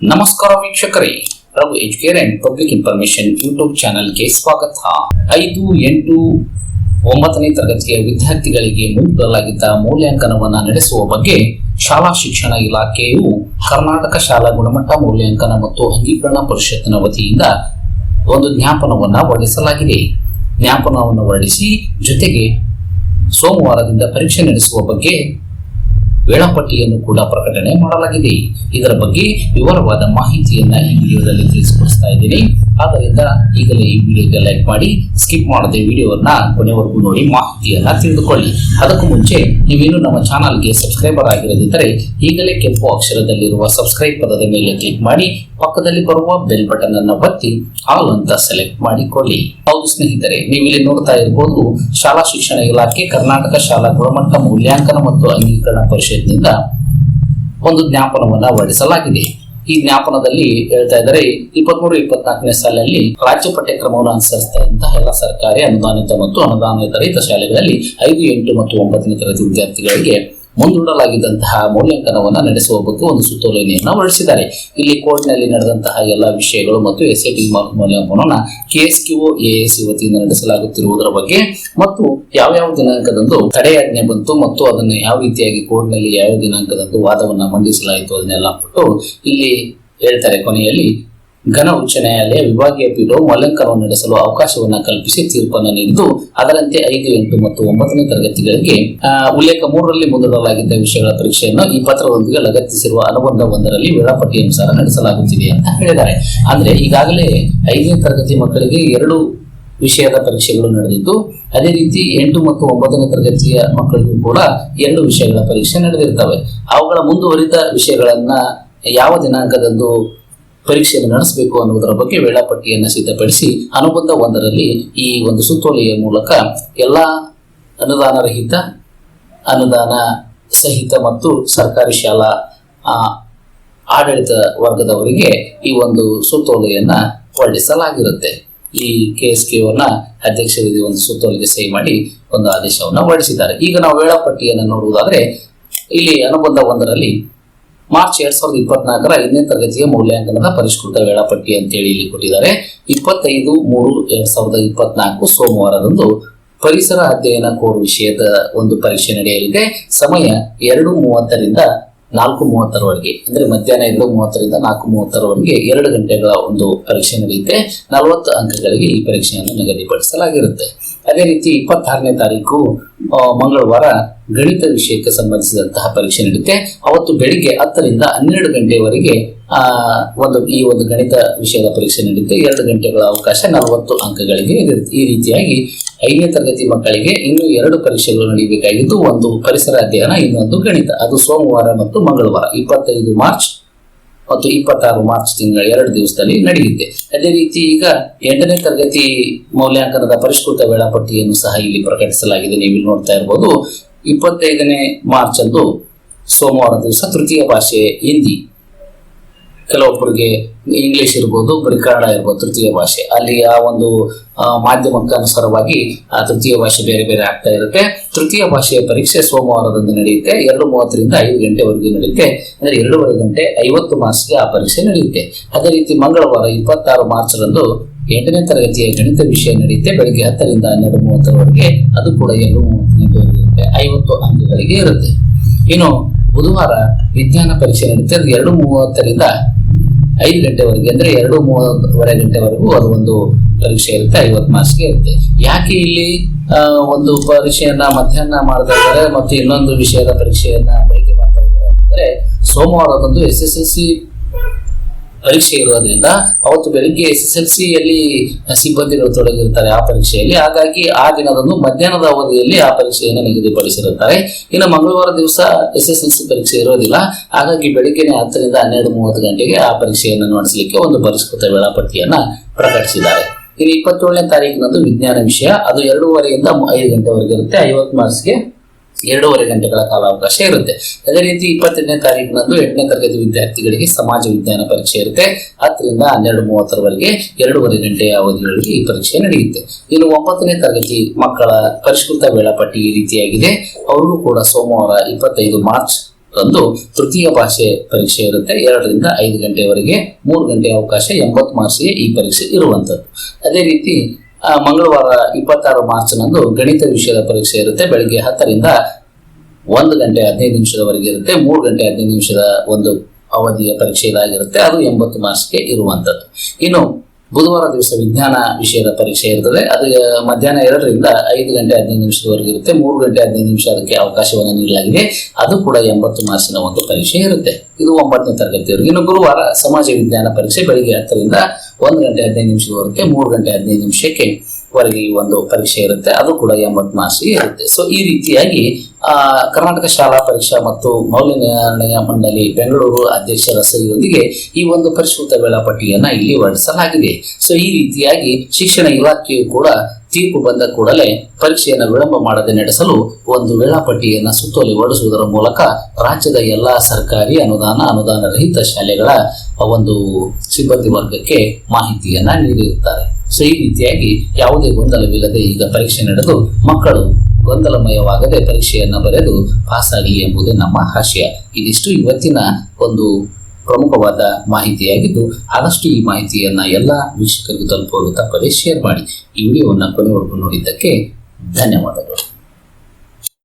ನಮಸ್ಕಾರ ವೀಕ್ಷಕರೇ, Raghu Educare and public information YouTube ಚಾನೆಲ್ಗೆ ಸ್ವಾಗತ. ಐದು, ಎಂಟು, ಒಂಬತ್ತನೇ ತರಗತಿಯ ವಿದ್ಯಾರ್ಥಿಗಳಿಗೆ ಮುಂದಲಾಗಿದ್ದ ಮೌಲ್ಯಾಂಕನವನ್ನು ನಡೆಸುವ ಬಗ್ಗೆ ಶಾಲಾ ಶಿಕ್ಷಣ ಇಲಾಖೆಯು ಕರ್ನಾಟಕ ಶಾಲಾ ಗುಣಮಟ್ಟ ಮೌಲ್ಯಾಂಕನ ಮತ್ತು ಅಂಗೀಕರಣ ಪರಿಷತ್ತಿನ ವತಿಯಿಂದ ಒಂದು ಜ್ಞಾಪನವನ್ನು ಹೊರಡಿಸಲಾಗಿದೆ. ಜ್ಞಾಪನವನ್ನು ಹೊರಡಿಸಿ, ಜೊತೆಗೆ ಸೋಮವಾರದಿಂದ ಪರೀಕ್ಷೆ ನಡೆಸುವ ಬಗ್ಗೆ ವೇಳಾಪಟ್ಟಿಯನ್ನು ಕೂಡ ಪ್ರಕಟಣೆ ಮಾಡಲಾಗಿದೆ. ಇದರ ಬಗ್ಗೆ ವಿವರವಾದ ಮಾಹಿತಿಯನ್ನ ಈ ವಿಡಿಯೋದಲ್ಲಿ ತಿಳಿಸಿಕೊಡಿಸ್ತಾ ಇದ್ದೀನಿ. ಆದ್ದರಿಂದ ಈಗಲೇ ಈ ವಿಡಿಯೋಗೆ ಲೈಕ್ ಮಾಡಿ ಸ್ಕಿಪ್ ಮಾಡದೆ ವಿಡಿಯೋವನ್ನ ಕೊನೆವರೆಗೂ ನೋಡಿ, ಮಾಹಿತಿಯನ್ನ ತಿಳಿದುಕೊಳ್ಳಿ. ಅದಕ್ಕೂ ಮುಂಚೆ ನೀವೇನು ನಮ್ಮ ಚಾನಲ್ಗೆ ಸಬ್ಸ್ಕ್ರೈಬರ್ ಆಗಿರದಿದ್ದರೆ ಈಗಲೇ ಕೆಂಪು ಅಕ್ಷರದಲ್ಲಿರುವ ಸಬ್ಸ್ಕ್ರೈಬ್ ಪದದ ಮೇಲೆ ಕ್ಲಿಕ್ ಮಾಡಿ, ಪಕ್ಕದಲ್ಲಿ ಬರುವ ಬೆಲ್ ಬಟನ್ ಅನ್ನು ಒತ್ತಿ ಆಲ್ ಅಂತ ಸೆಲೆಕ್ಟ್ ಮಾಡಿಕೊಳ್ಳಿ. ಹೌದು ಸ್ನೇಹಿತರೆ, ನೀವಿಲ್ಲಿ ನೋಡ್ತಾ ಇರಬಹುದು ಶಾಲಾ ಶಿಕ್ಷಣ ಇಲಾಖೆ ಕರ್ನಾಟಕ ಶಾಲಾ ಗುಣಮಟ್ಟ ಮೌಲ್ಯಾಂಕನ ಮತ್ತು ಅಂಗೀಕರಣ ಪರಿಷತ್ನಿಂದ ಒಂದು ಜ್ಞಾಪನವನ್ನು ಹೊರಡಿಸಲಾಗಿದೆ. ಈ ಜ್ಞಾಪನದಲ್ಲಿ ಹೇಳ್ತಾ ಇದ್ದಾರೆ, ಇಪ್ಪತ್ಮೂರು, ಇಪ್ಪತ್ನಾಲ್ಕನೇ ಸಾಲಿನಲ್ಲಿ ರಾಜ್ಯ ಪಠ್ಯಕ್ರಮವನ್ನು ಅನುಸರಿಸ್ತಾ ಎಲ್ಲ ಸರ್ಕಾರಿ ಅನುದಾನಿತ ಮತ್ತು ಅನುದಾನಿತ ರಹಿತ ಶಾಲೆಗಳಲ್ಲಿ ಐದು, ಎಂಟು ಮತ್ತು ಒಂಬತ್ತನೇ ತರಗತಿ ವಿದ್ಯಾರ್ಥಿಗಳಿಗೆ ಮುಂದೂಡಲಾಗಿದ್ದಂತಹ ಮೌಲ್ಯಾಂಕನವನ್ನು ನಡೆಸುವ ಬಗ್ಗೆ ಒಂದು ಸುತ್ತೋಲೆಯನ್ನು ಹೊರಡಿಸಿದ್ದಾರೆ. ಇಲ್ಲಿ ಕೋರ್ಟ್ನಲ್ಲಿ ನಡೆದಂತಹ ಎಲ್ಲ ವಿಷಯಗಳು ಮತ್ತು ಎಸ್ ಐ ಟಿ ಮೌಲ್ಯಾಂಕನವನ್ನು ಕೆ ಎಸ್ ಕ್ಯೂ ವತಿಯಿಂದ ನಡೆಸಲಾಗುತ್ತಿರುವುದರ ಬಗ್ಗೆ ಮತ್ತು ಯಾವ ಯಾವ ದಿನಾಂಕದಂದು ತಡೆಯಾಜ್ಞೆ ಬಂತು ಮತ್ತು ಅದನ್ನು ಯಾವ ರೀತಿಯಾಗಿ ಕೋರ್ಟ್ನಲ್ಲಿ ಯಾವ ದಿನಾಂಕದಂದು ವಾದವನ್ನು ಮಂಡಿಸಲಾಯಿತು ಅದನ್ನೆಲ್ಲ ಕೊಟ್ಟು ಇಲ್ಲಿ ಹೇಳ್ತಾರೆ ಕೊನೆಯಲ್ಲಿ. ಘನ ಉಚ್ಚ ನ್ಯಾಯಾಲಯ ವಿಭಾಗೀಯ ಪೀಠವು ಮೌಲ್ಯಾಂಕನವನ್ನು ನಡೆಸಲು ಅವಕಾಶವನ್ನು ಕಲ್ಪಿಸಿ ತೀರ್ಪನ್ನು ನೀಡಿದ್ದು, ಅದರಂತೆ ಐದು, ಎಂಟು ಮತ್ತು ಒಂಬತ್ತನೇ ತರಗತಿಗಳಿಗೆ ಉಲ್ಲೇಖ ಮೂರರಲ್ಲಿ ಮುಂದೂಡಲಾಗಿದ್ದ ವಿಷಯಗಳ ಪರೀಕ್ಷೆಯನ್ನು ಈ ಪತ್ರದೊಂದಿಗೆ ಲಗತ್ತಿಸಿರುವ ಅನುಬಂಧ ಒಂದರಲ್ಲಿ ವೇಳಾಪಟ್ಟಿ ಅನುಸಾರ ನಡೆಸಲಾಗುತ್ತಿದೆ ಅಂತ ಹೇಳಿದ್ದಾರೆ. ಅಂದ್ರೆ ಈಗಾಗಲೇ ಐದನೇ ತರಗತಿ ಮಕ್ಕಳಿಗೆ ಎರಡು ವಿಷಯದ ಪರೀಕ್ಷೆಗಳು ನಡೆದಿದ್ದು, ಅದೇ ರೀತಿ ಎಂಟು ಮತ್ತು ಒಂಬತ್ತನೇ ತರಗತಿಯ ಮಕ್ಕಳಿಗೂ ಕೂಡ ಎರಡು ವಿಷಯಗಳ ಪರೀಕ್ಷೆ ನಡೆದಿರ್ತವೆ. ಅವುಗಳ ಮುಂದುವರಿದ ವಿಷಯಗಳನ್ನ ಯಾವ ದಿನಾಂಕದಂದು ಪರೀಕ್ಷೆಯನ್ನು ನಡೆಸಬೇಕು ಅನ್ನುವುದರ ಬಗ್ಗೆ ವೇಳಾಪಟ್ಟಿಯನ್ನು ಸಿದ್ಧಪಡಿಸಿ ಅನುಬಂಧ ಒಂದರಲ್ಲಿ ಈ ಒಂದು ಸುತ್ತೋಲೆಯ ಮೂಲಕ ಎಲ್ಲ ಅನುದಾನ ರಹಿತ, ಅನುದಾನ ಸಹಿತ ಮತ್ತು ಸರ್ಕಾರಿ ಶಾಲಾ ಆಡಳಿತ ವರ್ಗದವರಿಗೆ ಈ ಒಂದು ಸುತ್ತೋಲೆಯನ್ನು ಹೊರಡಿಸಲಾಗಿರುತ್ತೆ. ಈ ಕೆ ಎಸ್ ಕೆವನ್ನ ಅಧ್ಯಕ್ಷರಿಗೆ ಒಂದು ಸುತ್ತೋಲೆಗೆ ಸಹಿ ಮಾಡಿ ಒಂದು ಆದೇಶವನ್ನು ಹೊರಡಿಸಿದ್ದಾರೆ. ಈಗ ನಾವು ವೇಳಾಪಟ್ಟಿಯನ್ನು ನೋಡುವುದಾದರೆ ಇಲ್ಲಿ ಅನುಬಂಧ ಒಂದರಲ್ಲಿ ಮಾರ್ಚ್ ಎರಡ್ ಸಾವಿರದ ಇಪ್ಪತ್ನಾಲ್ಕರ ಐದನೇ ತರಗತಿಯ ಮೌಲ್ಯಾಂಕನದ ಪರಿಷ್ಕೃತ ವೇಳಾಪಟ್ಟಿ ಅಂತೇಳಿ ಇಲ್ಲಿ ಕೊಟ್ಟಿದ್ದಾರೆ. ಇಪ್ಪತ್ತೈದು ಮೂರು ಎರಡ್ ಸಾವಿರದ ಇಪ್ಪತ್ನಾಲ್ಕು ಸೋಮವಾರದಂದು ಪರಿಸರ ಅಧ್ಯಯನ ಕೋರ್ ವಿಷಯದ ಒಂದು ಪರೀಕ್ಷೆ ನಡೆಯಲಿದೆ. ಸಮಯ ಎರಡು ಮೂವತ್ತರಿಂದ ನಾಲ್ಕು ಮೂವತ್ತರವರೆಗೆ, ಅಂದ್ರೆ ಮಧ್ಯಾಹ್ನ ಎರಡು ಮೂವತ್ತರಿಂದ ನಾಲ್ಕು ಮೂವತ್ತರವರೆಗೆ ಎರಡು ಗಂಟೆಗಳ ಒಂದು ಪರೀಕ್ಷೆ ನಡೆಯುತ್ತೆ. ನಲವತ್ತು ಅಂಕಗಳಿಗೆ ಈ ಪರೀಕ್ಷೆಯನ್ನು ನಿಗದಿಪಡಿಸಲಾಗಿರುತ್ತೆ. ಅದೇ ರೀತಿ ಇಪ್ಪತ್ತಾರನೇ ತಾರೀಕು ಮಂಗಳವಾರ ಗಣಿತ ವಿಷಯಕ್ಕೆ ಸಂಬಂಧಿಸಿದಂತಹ ಪರೀಕ್ಷೆ ನಡೆಯುತ್ತೆ ಅವತ್ತು ಬೆಳಿಗ್ಗೆ ಹತ್ತರಿಂದ ಹನ್ನೆರಡು ಗಂಟೆವರೆಗೆ ಒಂದು, ಈ ಒಂದು ಗಣಿತ ವಿಷಯದ ಪರೀಕ್ಷೆ ನಡೆಯುತ್ತೆ ಎರಡು ಗಂಟೆಗಳ ಅವಕಾಶ, ನಲವತ್ತು ಅಂಕಗಳಿಗೆ ಈ ರೀತಿಯಾಗಿ ಐದನೇ ತರಗತಿ ಮಕ್ಕಳಿಗೆ ಇನ್ನೂ ಎರಡು ಪರೀಕ್ಷೆಗಳು ನಡೆಯಬೇಕಾಗಿದ್ದು ಒಂದು ಪರಿಸರ ಅಧ್ಯಯನ, ಇನ್ನೊಂದು ಗಣಿತ. ಅದು ಸೋಮವಾರ ಮತ್ತು ಮಂಗಳವಾರ, ಇಪ್ಪತ್ತೈದು ಮಾರ್ಚ್ ಮತ್ತು ಇಪ್ಪತ್ತಾರು ಮಾರ್ಚ್ ತಿಂಗಳ ಎರಡು ದಿವಸದಲ್ಲಿ ನಡೆಯುತ್ತೆ. ಅದೇ ರೀತಿ ಈಗ ಎಂಟನೇ ತರಗತಿ ಮೌಲ್ಯಾಂಕನದ ಪರಿಷ್ಕೃತ ವೇಳಾಪಟ್ಟಿಯನ್ನು ಸಹ ಇಲ್ಲಿ ಪ್ರಕಟಿಸಲಾಗಿದೆ. ನೀವು ನೋಡ್ತಾ ಇರಬಹುದು ಇಪ್ಪತ್ತೈದನೇ ಮಾರ್ಚ್ ಅಂದು ಸೋಮವಾರ ದಿವಸ ತೃತೀಯ ಭಾಷೆ ಹಿಂದಿ. ಕೆಲವೊಬ್ಬರಿಗೆ ಇಂಗ್ಲಿಷ್ ಇರ್ಬೋದು ಒಬ್ಬರಿಗೆ ಕನ್ನಡ ಇರ್ಬೋದು, ತೃತೀಯ ಭಾಷೆ. ಅಲ್ಲಿ ಆ ಒಂದು ಮಾಧ್ಯಮಕ್ಕೆ ಅನುಸಾರವಾಗಿ ಆ ತೃತೀಯ ಭಾಷೆ ಬೇರೆ ಬೇರೆ ಆಗ್ತಾ ಇರುತ್ತೆ. ತೃತೀಯ ಭಾಷೆಯ ಪರೀಕ್ಷೆ ಸೋಮವಾರದಂದು ನಡೆಯುತ್ತೆ. ಎರಡು ಮೂವತ್ತರಿಂದ ಐದು ಗಂಟೆವರೆಗೆ ನಡೆಯುತ್ತೆ. ಅಂದರೆ ಎರಡೂವರೆ ಗಂಟೆ ಐವತ್ತು ಮಾರ್ಕ್ಸ್ಗೆ ಆ ಪರೀಕ್ಷೆ ನಡೆಯುತ್ತೆ. ಅದೇ ರೀತಿ ಮಂಗಳವಾರ ಇಪ್ಪತ್ತಾರು ಮಾರ್ಚ್ರಂದು ಎಂಟನೇ ತರಗತಿಯ ಗಣಿತ ವಿಷಯ ನಡೆಯುತ್ತೆ. ಬೆಳಿಗ್ಗೆ ಹತ್ತರಿಂದ ಹನ್ನೆರಡು ಮೂವತ್ತರವರೆಗೆ ಅದು ಕೂಡ ಎರಡು ಮೂವತ್ತು ಇರುತ್ತೆ ಐವತ್ತು ಅಂಕಗಳಿಗೆ ಇರುತ್ತೆ. ಇನ್ನು ಬುಧವಾರ ವಿಜ್ಞಾನ ಪರೀಕ್ಷೆ ನಡೆಯುತ್ತೆ. ಎರಡು ಮೂವತ್ತರಿಂದ ಐದು ಗಂಟೆವರೆಗೆ ಅಂದ್ರೆ ಎರಡು ಮೂವತ್ತುವರೆ ಗಂಟೆವರೆಗೂ ಅದು ಒಂದು ಪರೀಕ್ಷೆ ಇರುತ್ತೆ, ಐವತ್ತು ಮಾರ್ಕ್ಸ್ಗೆ ಇರುತ್ತೆ. ಯಾಕೆ ಇಲ್ಲಿ ಒಂದು ಪರೀಕ್ಷೆಯನ್ನ ಮಧ್ಯಾಹ್ನ ಮಾಡ್ತಾ ಇದ್ದಾರೆ ಮತ್ತು ಇನ್ನೊಂದು ವಿಷಯದ ಪರೀಕ್ಷೆಯನ್ನ ಬೆಳಿಗ್ಗೆ ಮಾಡ್ತಾ ಇದ್ದಾರೆ ಅಂದ್ರೆ ಸೋಮವಾರದಂದು ಎಸ್ ಎಸ್ ಎಲ್ ಸಿ ಪರೀಕ್ಷೆ ಇರೋದ್ರಿಂದ ಅವತ್ತು ಬೆಳಿಗ್ಗೆ ಎಸ್ ಎಸ್ ಎಲ್ ಸಿಯಲ್ಲಿ ಸಿಬ್ಬಂದಿಗಳು ತೊಡಗಿರ್ತಾರೆ ಆ ಪರೀಕ್ಷೆಯಲ್ಲಿ. ಹಾಗಾಗಿ ಆ ದಿನದಂದು ಮಧ್ಯಾಹ್ನದ ಅವಧಿಯಲ್ಲಿ ಆ ಪರೀಕ್ಷೆಯನ್ನು ನಿಗದಿಪಡಿಸಿರುತ್ತಾರೆ. ಇನ್ನು ಮಂಗಳವಾರ ದಿವಸ ಎಸ್ ಎಸ್ ಎಲ್ ಸಿ ಪರೀಕ್ಷೆ ಇರೋದಿಲ್ಲ. ಹಾಗಾಗಿ ಬೆಳಿಗ್ಗೆನೆ ಹತ್ತರಿಂದ ಹನ್ನೆರಡು ಮೂವತ್ತು ಗಂಟೆಗೆ ಆ ಪರೀಕ್ಷೆಯನ್ನು ನಡೆಸಲಿಕ್ಕೆ ಒಂದು ಪರಿಷ್ಕೃತ ವೇಳಾಪಟ್ಟಿಯನ್ನ ಪ್ರಕಟಿಸಿದ್ದಾರೆ. ಇನ್ನು ಇಪ್ಪತ್ತೇಳನೇ ತಾರೀಕಿನಂದು ವಿಜ್ಞಾನ ವಿಷಯ. ಅದು ಎರಡೂವರೆಯಿಂದ ಐದು ಗಂಟೆವರೆಗೆ ಇರುತ್ತೆ. ಐವತ್ತು ಮಾರ್ಕ್ಸ್ಗೆ ಎರಡೂವರೆ ಗಂಟೆಗಳ ಕಾಲ ಅವಕಾಶ ಇರುತ್ತೆ. ಅದೇ ರೀತಿ ಇಪ್ಪತ್ತೆಂಟನೇ ತಾರೀಕಿನಂದು ಎಂಟನೇ ತರಗತಿ ವಿದ್ಯಾರ್ಥಿಗಳಿಗೆ ಸಮಾಜ ವಿಜ್ಞಾನ ಪರೀಕ್ಷೆ ಇರುತ್ತೆ. ಹತ್ತರಿಂದ ಹನ್ನೆರಡು ಮೂವತ್ತರವರೆಗೆ ಎರಡೂವರೆ ಗಂಟೆಯ ಅವಧಿಗಳಿಗೆ ಈ ಪರೀಕ್ಷೆ ನಡೆಯುತ್ತೆ. ಇನ್ನು ಒಂಬತ್ತನೇ ತರಗತಿ ಮಕ್ಕಳ ಪರಿಷ್ಕೃತ ವೇಳಾಪಟ್ಟಿ ಈ ರೀತಿಯಾಗಿದೆ. ಅವ್ರಿಗೂ ಕೂಡ ಸೋಮವಾರ ಇಪ್ಪತ್ತೈದು ಮಾರ್ಚ್ ರಂದು ತೃತೀಯ ಭಾಷೆ ಪರೀಕ್ಷೆ ಇರುತ್ತೆ. ಎರಡರಿಂದ ಐದು ಗಂಟೆವರೆಗೆ ಮೂರು ಗಂಟೆ ಅವಕಾಶ ಎಂಬತ್ತು ಮಾರ್ಚ್ಗೆ ಈ ಪರೀಕ್ಷೆ ಇರುವಂಥದ್ದು. ಅದೇ ರೀತಿ ಮಂಗಳವಾರ ಇಪ್ಪತ್ತಾರು ಮಾರ್ಚ್ನಂದು ಗಣಿತ ವಿಷಯದ ಪರೀಕ್ಷೆ ಇರುತ್ತೆ. ಬೆಳಿಗ್ಗೆ ಹತ್ತರಿಂದ ಒಂದು ಗಂಟೆ ಹದಿನೈದು ನಿಮಿಷದವರೆಗೆ ಇರುತ್ತೆ. ಮೂರು ಗಂಟೆ ಹದಿನೈದು ನಿಮಿಷದ ಒಂದು ಅವಧಿಯ ಪರೀಕ್ಷೆ ಇದಾಗಿರುತ್ತೆ. ಅದು ಎಂಬತ್ತು ಮಾರ್ಕ್ಸ್ಗೆ ಇರುವಂಥದ್ದು. ಇನ್ನು ಬುಧವಾರ ದಿವಸ ವಿಜ್ಞಾನ ವಿಷಯದ ಪರೀಕ್ಷೆ ಇರ್ತದೆ. ಅದು ಮಧ್ಯಾಹ್ನ ಎರಡರಿಂದ ಐದು ಗಂಟೆ ಹದಿನೈದು ನಿಮಿಷದವರೆಗೆ ಇರುತ್ತೆ. ಮೂರು ಗಂಟೆ ಹದಿನೈದು ನಿಮಿಷ ಅದಕ್ಕೆ ಅವಕಾಶವನ್ನು ನೀಡಲಾಗಿದೆ. ಅದು ಕೂಡ ಎಂಬತ್ತು ಮಾರ್ಕ್ಸಿನ ಒಂದು ಪರೀಕ್ಷೆ ಇರುತ್ತೆ. ಇದು ಒಂಬತ್ತನೇ ತರಗತಿಯವರೆಗೆ. ಇನ್ನು ಗುರುವಾರ ಸಮಾಜ ವಿಜ್ಞಾನ ಪರೀಕ್ಷೆ ಬೆಳಿಗ್ಗೆ ಹತ್ತರಿಂದ ಒಂದು ಗಂಟೆ ಹದಿನೈದು ನಿಮಿಷದವರೆಗೆ, ಮೂರು ಗಂಟೆ ಹದಿನೈದು ನಿಮಿಷಕ್ಕೆ ವರೆಗೆ ಈ ಒಂದು ಪರೀಕ್ಷೆ ಇರುತ್ತೆ, ಅದು ಕೂಡ ಎಂಬತ್ತು ಮಾರ್ಕ್ಸ್ ಇರುತ್ತೆ. ಸೊ ಈ ರೀತಿಯಾಗಿ ಕರ್ನಾಟಕ ಶಾಲಾ ಪರೀಕ್ಷಾ ಮತ್ತು ಮೌಲ್ಯ ನಿರ್ಣಯ ಮಂಡಳಿ ಬೆಂಗಳೂರು ಅಧ್ಯಕ್ಷರ ಸಹಿಯೊಂದಿಗೆ ಈ ಒಂದು ಪರಿಷ್ಕೃತ ವೇಳಾಪಟ್ಟಿಯನ್ನ ಇಲ್ಲಿ ಹೊರಡಿಸಲಾಗಿದೆ. ಸೊ ಈ ರೀತಿಯಾಗಿ ಶಿಕ್ಷಣ ಇಲಾಖೆಯು ಕೂಡ ತೀರ್ಪು ಬಂದ ಕೂಡಲೇ ಪರೀಕ್ಷೆಯನ್ನು ವಿಳಂಬ ಮಾಡದೆ ನಡೆಸಲು ಒಂದು ವೇಳಾಪಟ್ಟಿಯನ್ನು ಸುತ್ತೋಲೆ ಹೊರಡಿಸುವುದರ ಮೂಲಕ ರಾಜ್ಯದ ಎಲ್ಲಾ ಸರ್ಕಾರಿ ಅನುದಾನ ಅನುದಾನ ರಹಿತ ಶಾಲೆಗಳ ಒಂದು ಸಿಬ್ಬಂದಿ ವರ್ಗಕ್ಕೆ ಮಾಹಿತಿಯನ್ನ ನೀಡಿರುತ್ತಾರೆ. ಸೊ ಈ ರೀತಿಯಾಗಿ ಯಾವುದೇ ಗೊಂದಲವಿಲ್ಲದೆ ಈಗ ಪರೀಕ್ಷೆ ನಡೆದು ಮಕ್ಕಳು ಗೊಂದಲಮಯವಾಗದೆ ಪರೀಕ್ಷೆಯನ್ನು ಬರೆದು ಪಾಸ್ ಆಗಲಿ ಎಂಬುದೇ ನಮ್ಮ ಆಶಯ ಇದಿಷ್ಟು ಇವತ್ತಿನ ಒಂದು ಪ್ರಮುಖವಾದ ಮಾಹಿತಿಯಾಗಿದ್ದು, ಆದಷ್ಟು ಈ ಮಾಹಿತಿಯನ್ನು ಎಲ್ಲ ವೀಕ್ಷಕರಿಗೂ ತಲುಪುವ ತಪ್ಪದೇ ಶೇರ್ ಮಾಡಿ. ಈ ವಿಡಿಯೋವನ್ನು ಕೊನೆವರೆಗೂ ನೋಡಿದ್ದಕ್ಕೆ ಧನ್ಯವಾದಗಳು.